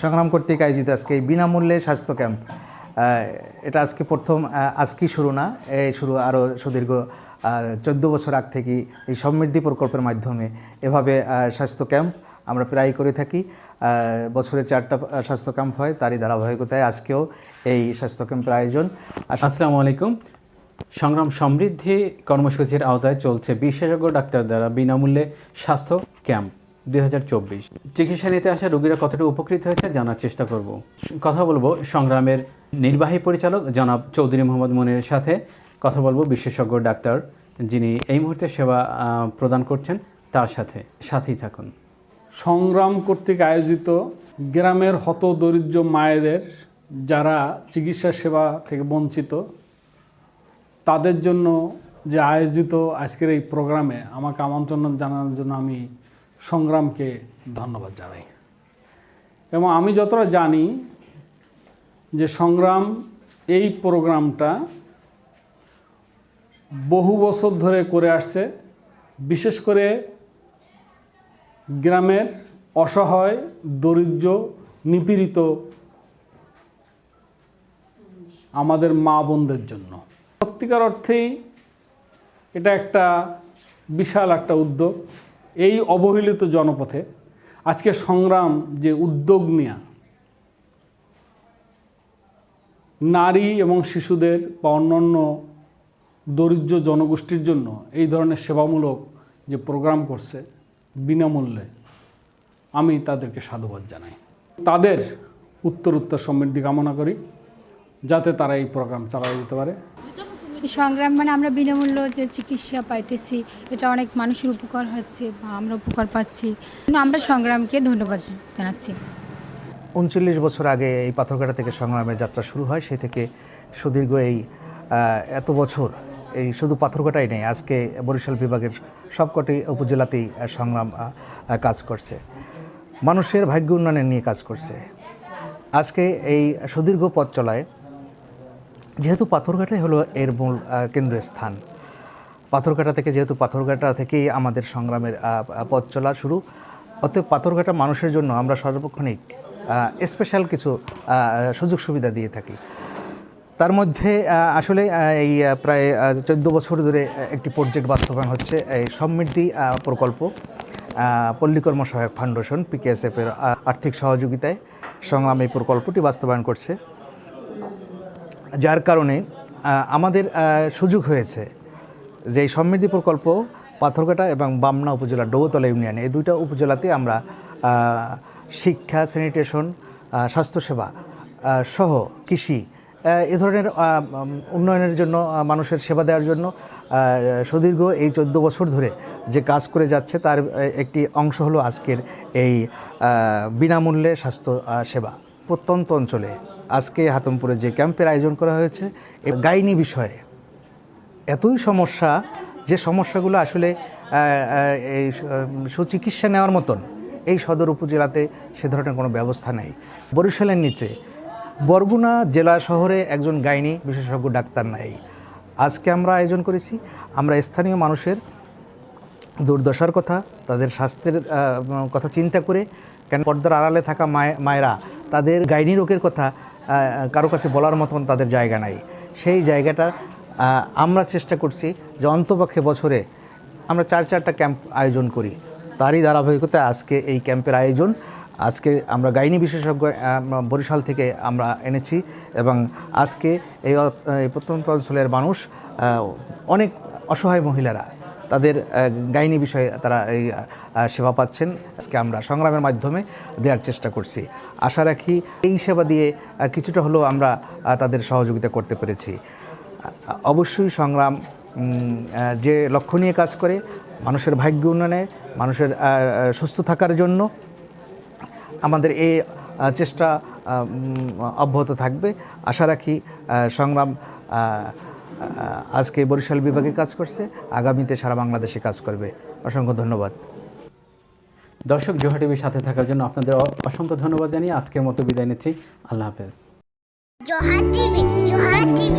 সংগ্রাম কর্তৃক আয়োজিত আজকে এই বিনামূল্যে স্বাস্থ্য ক্যাম্প। এটা আজকে প্রথম আহ, আজকেই শুরু না এই শুরু আরও সুদীর্ঘ চোদ্দ বছর আগ থেকেই এই সমৃদ্ধি প্রকল্পের মাধ্যমে এভাবে স্বাস্থ্য ক্যাম্প আমরা প্রায় করে থাকি। বছরে চারটা স্বাস্থ্য ক্যাম্প হয় তারই ধারাবাহিকতায় আজকেও এই স্বাস্থ্য ক্যাম্পের আয়োজন। আসসালামু আলাইকুম। সংগ্রাম সমৃদ্ধি কর্মসূচির আওতায় চলছে বিশেষজ্ঞ ডাক্তার দ্বারা বিনামূল্যে স্বাস্থ্য ক্যাম্প। দুই হাজার চব্বিশ। চিকিৎসা নিতে আসা রোগীরা কতটা উপকৃত হয়েছে জানার চেষ্টা করব। কথা বলব সংগ্রামের নির্বাহী পরিচালক জনাব চৌধুরী মোহাম্মদ মনিরের সাথে। কথা বলব বিশেষজ্ঞ ডাক্তার যিনি এই মুহূর্তে সেবা প্রদান করছেন, তার সাথে। সাথেই থাকুন। সংগ্রাম কর্তৃক আয়োজিত গ্রামের হত দরিদ্র মায়েদের যারা চিকিৎসা সেবা থেকে বঞ্চিত, তাদের জন্য যে আয়োজিত আজকের এই প্রোগ্রামে আমাকে আমন্ত্রণ জানানোর জন্য আমি সংগ্রামকে ধন্যবাদ জানাই। এবং আমি যতটা জানি যে সংগ্রাম এই প্রোগ্রামটা বহু বছর ধরে করে আসছে, বিশেষ করে গ্রামের অসহায়, দরিদ্র, নিপীড়িত আমাদের মা বোনদের জন্য। সত্যিকার অর্থেই এটা একটা বিশাল একটা উদ্যোগ। এই অবহেলিত জনপথে আজকে সংগ্রাম যে উদ্যোগ নেয়া, নারী এবং শিশুদের বা অন্যান্য দরিদ্র জনগোষ্ঠীর জন্য এই ধরনের সেবামূলক যে প্রোগ্রাম করছে বিনামূল্যে, আমি তাদেরকে সাধুবাদ জানাই। তাদের উত্তর উত্তর সমৃদ্ধি কামনা করি, যাতে তারা এই প্রোগ্রাম চালিয়ে যেতে পারে। সংগ্রাম মানে আমরা বিনামূল্য যে চিকিৎসা পাইতেছি, এটা অনেক মানুষের উপকার হচ্ছে বা আমরা উপকার পাচ্ছি। আমরা সংগ্রামকে ধন্যবাদ জানাচ্ছি। উনচল্লিশ বছর আগে এই পাথরঘাটা থেকে সংগ্রামের যাত্রা শুরু হয়, সেই থেকে সুদীর্ঘ এই এত বছর এই শুধু পাথরঘাটাই নেই, আজকে বরিশাল বিভাগের সবকটি উপজেলাতেই সংগ্রাম কাজ করছে। মানুষের ভাগ্য উন্নয়নের নিয়ে কাজ করছে। আজকে এই সুদীর্ঘ পথ চলায় যেহেতু পাথরঘাটাই হলো এর মূল আহ, কেন্দ্রীয় স্থান। পাথরঘাটা থেকে যেহেতু পাথরঘাটা থেকেই আমাদের সংগ্রামের পথ চলা শুরু অতএব পাথরঘাটা মানুষের জন্য আমরা সর্বক্ষণিক স্পেশাল কিছু সুযোগ সুবিধা দিয়ে থাকি। তার মধ্যে আসলে এই প্রায় চোদ্দ বছর ধরে একটি প্রজেক্ট বাস্তবায়ন হচ্ছে এই সমৃদ্ধি প্রকল্প পল্লীকর্ম সহায়ক ফাউন্ডেশন পিকেএসএফ এর আর্থিক সহযোগিতায় সংগ্রাম এই প্রকল্পটি বাস্তবায়ন করছে। যার কারণে আমাদের সুযোগ হয়েছে যে সমৃদ্ধি প্রকল্প পাথরঘাটা এবং বামনা উপজেলা ডৌতলা ইউনিয়নে, এই দুইটা উপজেলাতে আমরা শিক্ষা স্যানিটেশন স্বাস্থ্যসেবা সহ কৃষি এ ধরনের উন্নয়নের জন্য মানুষের সেবা দেওয়ার জন্য সুদীর্ঘ এই চোদ্দ বছর ধরে যে কাজ করে যাচ্ছে, তার একটি অংশ হলো আজকের এই বিনামূল্যে স্বাস্থ্য সেবা প্রত্যন্ত অঞ্চলে। আজকে হাতমপুরে যে ক্যাম্পের আয়োজন করা হয়েছে গাইনি বিষয়ে এতই সমস্যা যে সমস্যাগুলো আসলে এই সুচিকিৎসা নেওয়ার মতন এই সদর উপজেলাতে সে ধরনের কোনো ব্যবস্থা নেই। বরিশালের নিচে বরগুনা জেলা শহরে একজন গাইনি বিশেষজ্ঞ ডাক্তার নাই। আজকে আমরা আয়োজন করেছি, আমরা স্থানীয় মানুষের দুর্দশার কথা, তাদের স্বাস্থ্যের কথা চিন্তা করে, কেন পর্দার আড়ালে থাকা মায়ে, মায়েরা তাদের গাইনি রোগের কথা কারও কাছে বলার মতন তাদের জায়গা নাই। সেই জায়গাটা আমরা চেষ্টা করছি যে অন্তপক্ষে বছরে আমরা চার চারটা ক্যাম্প আয়োজন করি। তারই ধারাবাহিকতায় আজকে এই ক্যাম্পের আয়োজন, আজকে আমরা গাইনি বিশেষজ্ঞ বরিশাল থেকে আমরা এনেছি এবং আজকে এই প্রত্যন্ত অঞ্চলের মানুষ অনেক অসহায় মহিলারা তাদের গাইনি বিষয়ে তারা এই সেবা পাচ্ছেন। আজকে আমরা সংগ্রামের মাধ্যমে দেওয়ার চেষ্টা করছি। আশা রাখি এই সেবা দিয়ে কিছুটা হলেও আমরা তাদের সহযোগিতা করতে পেরেছি। অবশ্যই সংগ্রাম যে লক্ষ্য নিয়ে কাজ করে, মানুষের ভাগ্য উন্নয়নে, মানুষের সুস্থ থাকার জন্য আমাদের এই চেষ্টা অব্যাহত থাকবে। আশা রাখি সংগ্রাম আজকে বরিশাল বিভাগে কাজ করছে আগামীতে সারা বাংলাদেশে কাজ করবে। অসংখ্য ধন্যবাদ। দর্শক জোহা টিভির সাথে থাকার জন্য আপনাদের অসংখ্য ধন্যবাদ জানিয়ে আজকের মতো বিদায় নিচ্ছি। আল্লাহ হাফেজ। Joha TV Joha TV.